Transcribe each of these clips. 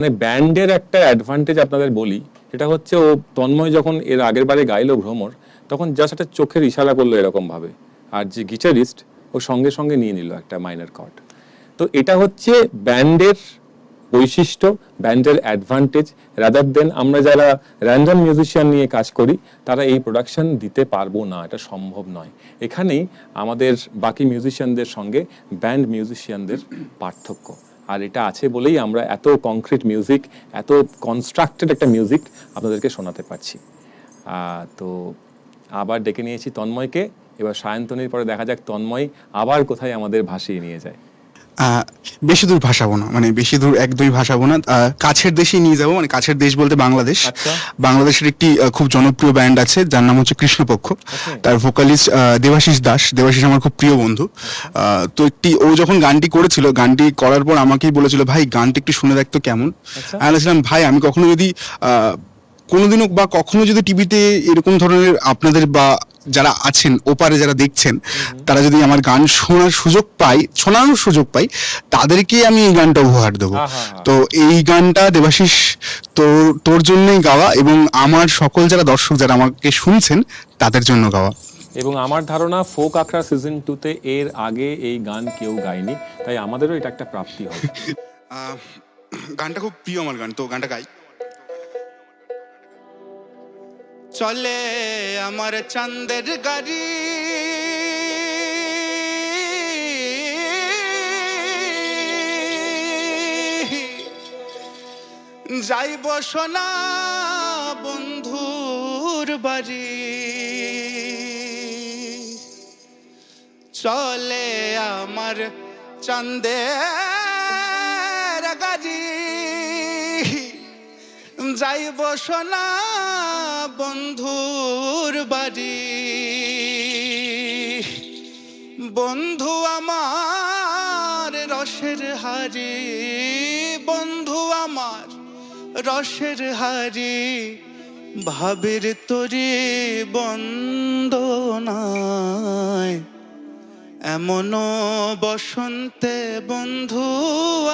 মানে ব্যান্ডের একটা অ্যাডভান্টেজ আপনাদের বলি, সেটা হচ্ছে ও তন্ময় যখন এর আগের বারে গাইলো ভ্রমর, তখন জাস্ট একটা চোখের ইশারা করল এরকম ভাবে আর যে গিটারিস্ট ও সঙ্গে সঙ্গে নিয়ে নিল একটা মাইনার কর্ড তো এটা হচ্ছে ব্যান্ডের বৈশিষ্ট্য, ব্যান্ডের অ্যাডভান্টেজ রাদার দেন আমরা যারা র্যান্ডম মিউজিশিয়ান নিয়ে কাজ করি, তারা এই প্রোডাকশন দিতে পারব না, এটা সম্ভব নয়। এখানেই আমাদের বাকি মিউজিশিয়ানদের সঙ্গে ব্যান্ড মিউজিশিয়ানদের পার্থক্য। আর এটা আছে বলেই আমরা এত কংক্রিট মিউজিক এত কনস্ট্রাক্টেড একটা মিউজিক আপনাদেরকে শোনাতে পারছি। তো আবার ডেকে নিয়েছি তন্ময়কে। এবার সায়ন্তনীর পরে দেখা যাক তন্ময় আবার কোথায় আমাদের ভাসিয়ে নিয়ে যায়। বেশি দূর ভাসাবো না মানে বেশি দূর একদমই ভাসাবো না। কাছের দেশেই নিয়ে যাব মানে কাছের দেশ বলতে বাংলাদেশ। আচ্ছা। বাংলাদেশের একটি খুব জনপ্রিয় ব্যান্ড আছে যার নাম হচ্ছে কৃষ্ণপক্ষ। আচ্ছা। তার ভোকালিস্ট দেবাশিস দাস। দেবাশিস আমার খুব প্রিয় বন্ধু। তো একটি ও যখন গানটি করেছিল গানটি করার পর আমাকেই বলেছিল ভাই গানটি একটু শুনে দেখতো কেমন। আচ্ছা। আমি বলেছিলাম ভাই আমি কখনো যদি কোনোদিনও বা কখনো যদি টিভিতে এরকম ধরনের আপনাদের বা যারা আছেন ওপারে যারা দেখছেন তারা যদি আমার গান শোনার সুযোগ পাই শোনানোর সুযোগ পাই তাদেরকে আমি এই গানটা উপহার দেবো। তো এই গানটা দেবাশিস তোর তোর জন্যই গাওয়া এবং আমার সকল যারা দর্শক যারা আমাকে শুনছেন তাদের জন্য গাওয়া। এবং আমার ধারণা ফোক আখড়া সিজন টুতে এর আগে এই গান কেউ গায়নি তাই আমাদেরও এটা একটা প্রাপ্তি হবে। গানটা খুব প্রিয় আমার গান তো গানটা গাই। চলে আমার চাঁদের গাড়ি। যাইব সোনা বন্ধুর বাড়ি। চলে আমার চাঁদের গাড়ি। যাইব সোনা বন্ধুর বাড়ি। বন্ধু আমার রসের হারি বন্ধু আমার রসের হারি ভাবের তরি বন্দনায় এমন বসন্তে বন্ধু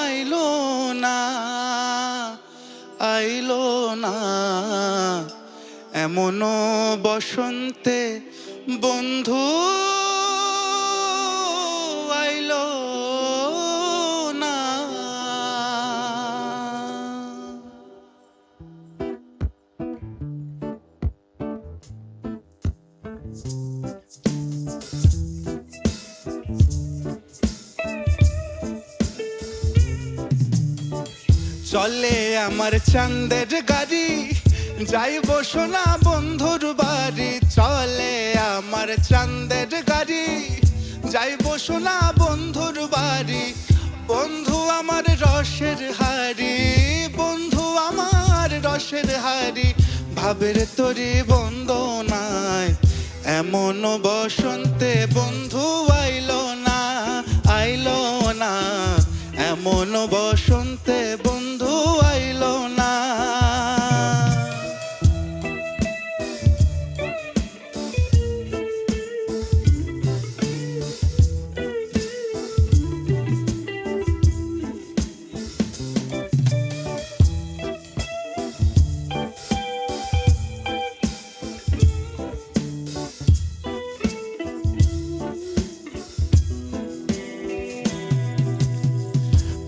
আইলো না আইলো না। এমন বসন্তে বন্ধু আইলো না। চলে আমার চাঁদের গাড়ি। যাইব সোনা বন্ধুর বাড়ি, চলে আমার চান্দের গাড়ি। যাইব সোনা বন্ধুর বাড়ি, বন্ধু আমার রসের হাড়ি, বন্ধু আমার রসের হাড়ি। ভাবের তরি বন্দনায় এমন বসন্তে বন্ধু আইলো না আইলো না। এমন বসন্তে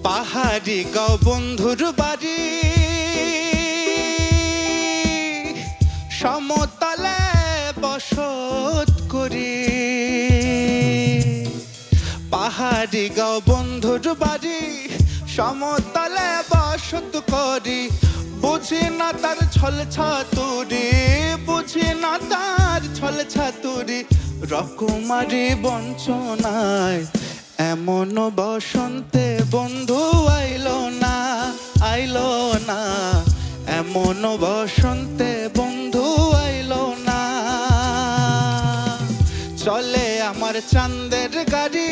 পাহাড়ি গাও বন্ধুর বাড়ি। সমতলে বসত করি। পাহাড়ি গাও বন্ধুর বাড়ি, সমতলে বসত করি। বুঝি না তার ছল ছাতুরি, বুঝি না তার ছল ছাতুরি। রকমারি বঞ্চনায় এমন বসন্তে বন্ধু আইলো না আইলো না। এমন বসন্তে বন্ধু আইলো না। চলে আমার চান্দের গাড়ি,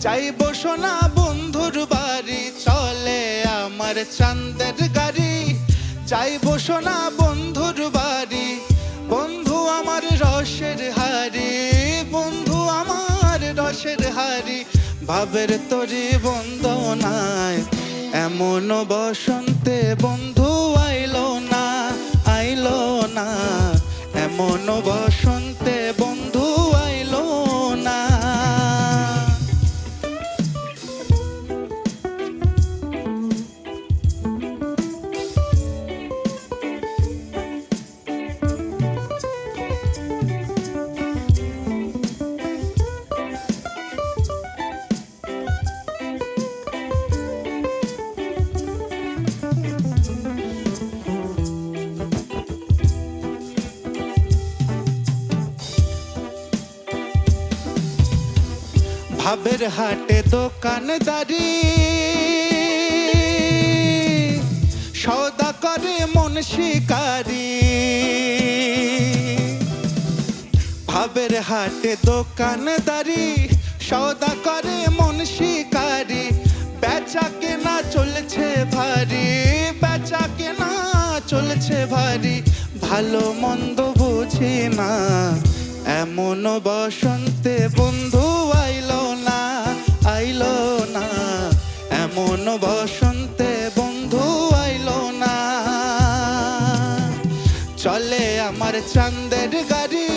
যাইব সোনা বন্ধুর বাড়ি। চলে আমার চান্দের গাড়ি, যাইব সোনা বন্ধুর বাড়ি। ভাবের তরি বন্দনায় এমন বসন্তে বন্ধু আইলো না আইলো না। এমন বসন্তে ভাবের হাটে দোকানদারি সৌদা করে মন শিকারি। ভাবের হাটে দোকানদারি সৌদা করে মন শিকারি। বেচা কেনা চলছে ভারী, বেচা কেনা চলছে ভারী। ভালো মন্দ বুঝি না, এমন বসন্তে বন্ধু এমন বসন্তে বন্ধু আইল না। চলে আমার চান্দের গাড়ি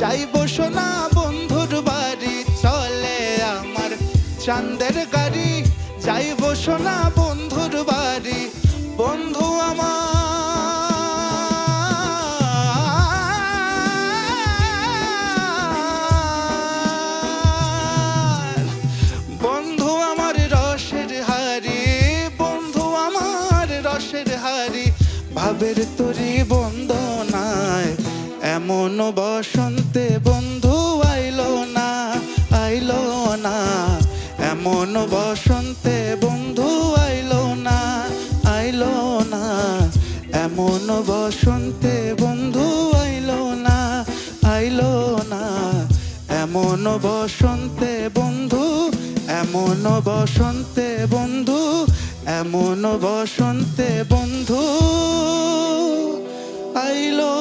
যাইব সোনা বন্ধুর বাড়ি। চলে আমার চান্দের গাড়ি যাইব সোনা ভাবের তরি বন্দনায়, এমন বসন্তে বন্ধু আইলো না, আইল না। এমন বসন্তে বন্ধু আইলো না, আইল না। এমন বসন্তে বন্ধু আইলো না আইলো না। এমন বসন্তে বন্ধু, এমন বসন্তে বন্ধু এমন বসন্তে বন্ধু আইলো।